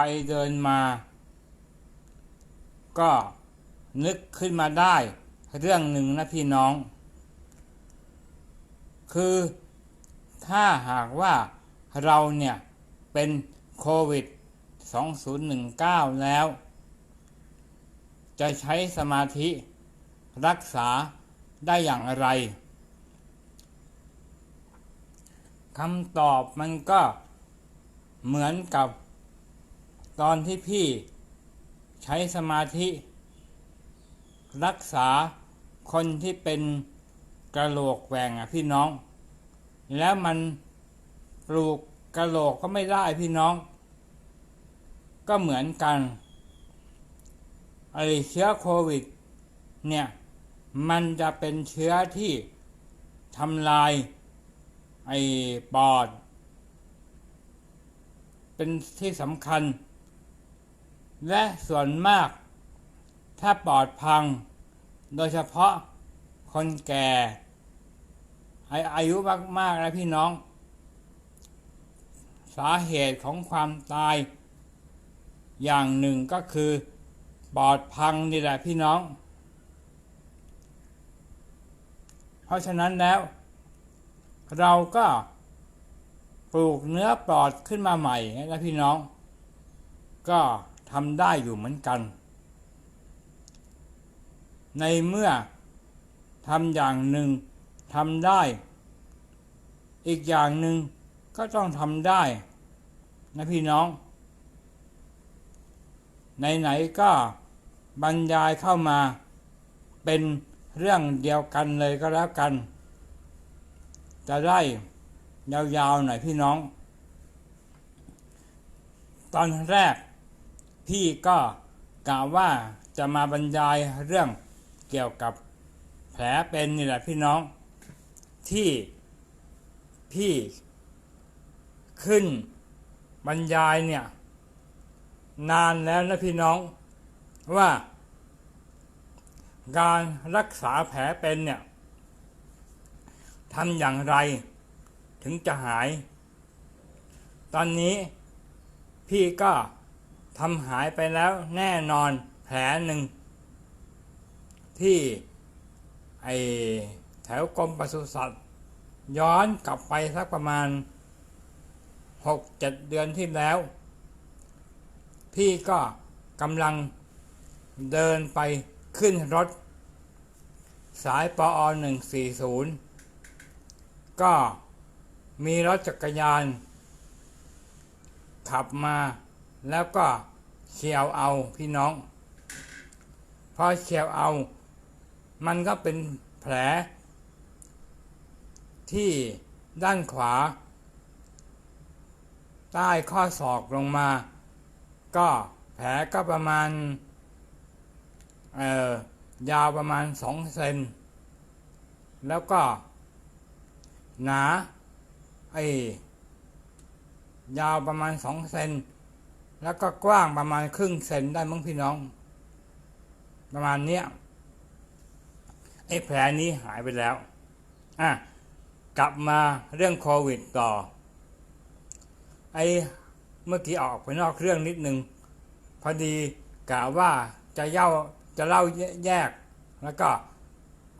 ไปเดินมา ก็นึกขึ้นมาได้เรื่องหนึ่งนะพี่น้อง คือถ้าหากว่าเราเนี่ยเป็นโควิด 2019 แล้ว จะใช้สมาธิรักษาได้อย่างไรคำตอบมันก็เหมือนกับ ตอนที่พี่ใช้สมาธิ รักษาคนที่เป็นกระโหลกแหว่งอะพี่น้อง แล้วมันปลูกกระโหลกก็ไม่ได้พี่น้อง ก็เหมือนกันไอเชื้อโควิด เนี่ย มันจะเป็นเชื้อที่ทำลายไอปอด เป็นที่สำคัญ และส่วนมาก ถ้าปอดพัง โดยเฉพาะคนแก่อาอายุมากๆนะพี่น้อง สาเหตุของความตาย อย่างหนึ่งก็คือปอดพังนี่แหละพี่น้อง เพราะฉะนั้นแล้ว เราก็ปลูกเนื้อปลอดขึ้นมาใหม่นะพี่น้อง ก็ ทำได้อยู่เหมือนกัน ในเมื่อทำอย่างหนึ่งทำได้ อีกอย่างหนึ่งก็ต้องทำได้นะพี่น้องไหนๆก็บรรยายเข้ามาเป็นเรื่องเดียวกันเลยก็แล้วกัน จะได้ยาวๆหน่อยพี่น้อง ตอนแรก พี่ก็กล่าวว่าจะมาบรรยายเรื่องเกี่ยวกับแผลเป็นนี่แหละพี่น้อง ที่พี่ขึ้นบรรยายเนี่ย นานแล้วนะพี่น้องว่า การรักษาแผลเป็นเนี่ยทำอย่างไรถึงจะหาย ตอนนี้พี่ก็ ทำหายไปแล้วแน่นอนแผลหนึ่ง ที่ไอแถวกรมปศุสัตว์ ย้อนกลับไปสักประมาณหกเจ็ดเดือนที่แล้ว พี่ก็กำลังเดินไปขึ้นรถ สายปอ140 ก็มีรถจักรยาน ขับมา แล้วก็เฉียวเอาพี่น้อง พอเฉียวเอา มันก็เป็นแผล ที่ด้านขวา ใต้ข้อศอกลงมา ก็แผลก็ประมาณเอ่อยาวประมาณสองเซน แล้วก็ หนาไอ้ยาวประมาณสองเซน แล้วก็กว้างประมาณครึ่งเซนได้มั้งพี่น้อง ประมาณเนี้ยไอ้แผลนี้หายไปแล้วอะกลับมาเรื่องโควิดต่อ ไอ้เมื่อกี้ออกไปนอกเรื่องนิดนึง พอดีกะว่าจะเย่าจะเล่าแยก แล้วก็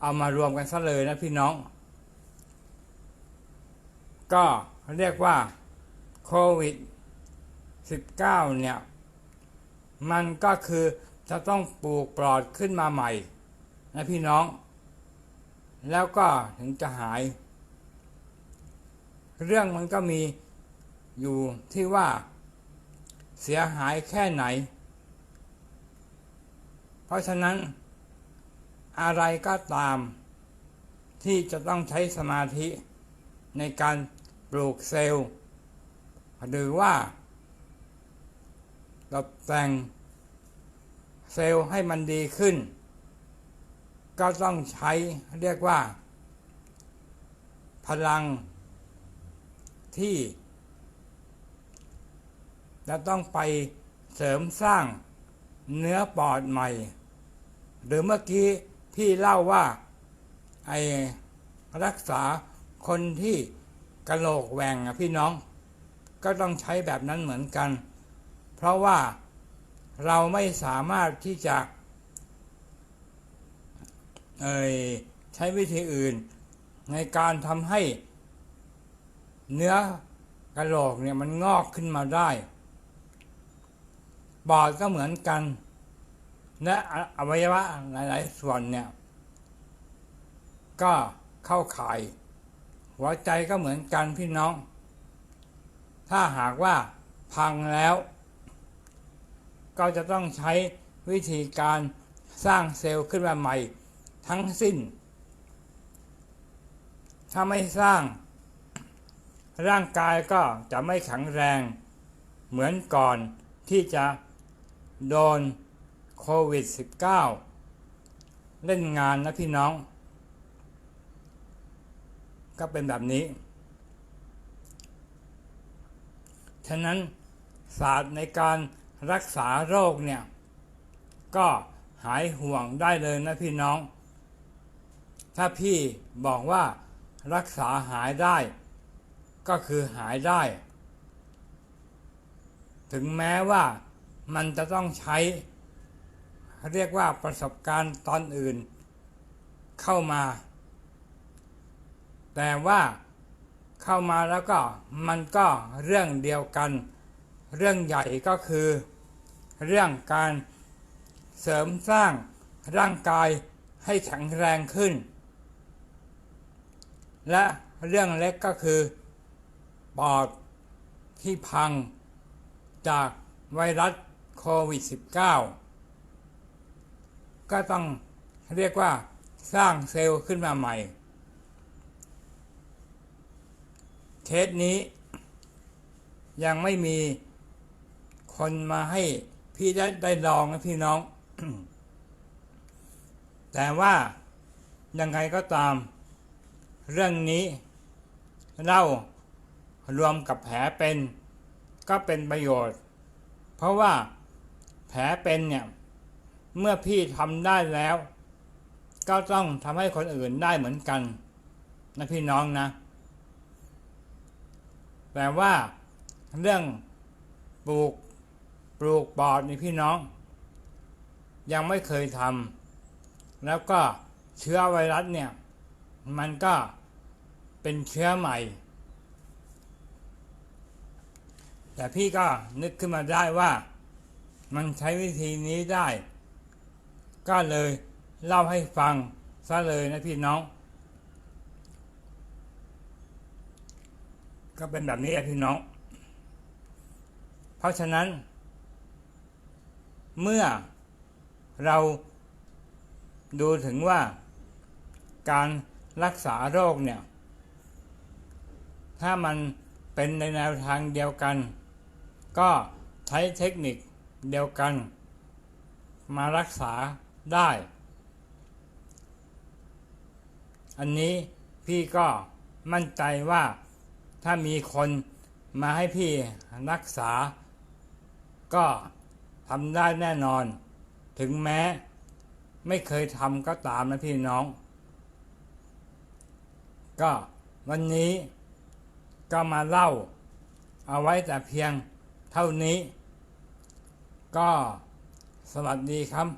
เอามารวมกันซะเลยนะพี่น้อง ก็เรียกว่าโควิด 19 เนี่ย มันก็คือจะต้องปลูกปลอดขึ้นมาใหม่นะพี่น้อง แล้วก็ถึงจะหาย เรื่องมันก็มีอยู่ที่ว่าเสียหายแค่ไหน เพราะฉะนั้น อะไรก็ตาม ที่จะต้องใช้สมาธิในการปลูกเซลล์ หรือว่า ตกแต่งเซลล์ให้มันดีขึ้น ก็ต้องใช้เรียกว่า พลังที่จะต้องไปเสริมสร้างเนื้อปอดใหม่ หรือเมื่อกี้พี่เล่าว่าไอรักษาคนที่กระโหลกแหว่งอะพี่น้อง ก็ต้องใช้แบบนั้นเหมือนกัน เพราะว่าเราไม่สามารถที่จะใช้วิธีอื่น ในการทำให้เนื้อกระโหลกเนี่ยมันงอกขึ้นมาได้ปอดก็เหมือนกัน และอวัยวะหลาย ๆ ส่วนเนี่ย ก็เข้าข่าย หัวใจก็เหมือนกันพี่น้อง ถ้าหากว่าพังแล้ว ก็จะต้องใช้วิธีการสร้างเซลล์ขึ้นมาใหม่ ทั้งสิ้น ถ้าไม่สร้าง ร่างกายก็จะไม่แข็งแรง เหมือนก่อนที่จะโดนโควิด -19 เล่นงานนะพี่น้อง ก็เป็นแบบนี้ ฉะนั้นศาสตร์ในการ รักษาโรคเนี่ย ก็หายห่วงได้เลยนะพี่น้อง ถ้าพี่บอกว่ารักษาหายได้ ก็คือหายได้ ถึงแม้ว่ามันจะต้องใช้ เรียกว่าประสบการณ์ตอนอื่น เข้ามา แต่ว่าเข้ามาแล้วก็มันก็เรื่องเดียวกัน เรื่องใหญ่ก็คือ เรื่องการเสริมสร้างร่างกายให้แข็งแรงขึ้น และเรื่องเล็กก็คือ ปอดที่พังจากไวรัสโควิด -19 ก็ต้องเรียกว่าสร้างเซลล์ขึ้นมาใหม่ เคสนี้ยังไม่มีคนมาให้ พี่ได้ได้ลองนะพี่น้อง แต่ว่ายังไงก็ตาม เรื่องนี้เล่ารวมกับแผลเป็นก็เป็นประโยชน์ เพราะว่าแผลเป็นเนี่ยเมื่อพี่ทำได้แล้ว ก็ต้องทำให้คนอื่นได้เหมือนกันนะพี่น้องนะ แต่ว่าเรื่องปลูก ลูกปอดนี่พี่น้อง ยังไม่เคยทำแล้วก็เชื้อไวรัสเนี่ย มันก็เป็นเชื้อใหม่ แต่พี่ก็นึกขึ้นมาได้ว่า มันใช้วิธีนี้ได้ ก็เลยเล่าให้ฟังซะเลยนะพี่น้อง ก็เป็นแบบนี้แหละพี่น้อง เพราะฉะนั้น เมื่อเราดูถึงว่าการรักษาโรคเนี่ย ถ้ามันเป็นในแนวทางเดียวกัน ก็ใช้เทคนิคเดียวกัน มารักษาได้ อันนี้พี่ก็มั่นใจว่าถ้ามีคนมาให้พี่รักษาก็ ทำได้แน่นอน ถึงแม้ ไม่เคยทำก็ตามนะพี่น้อง ก็วันนี้ก็มาเล่า เอาไว้แต่เพียงเท่านี้ ก็สวัสดีครับ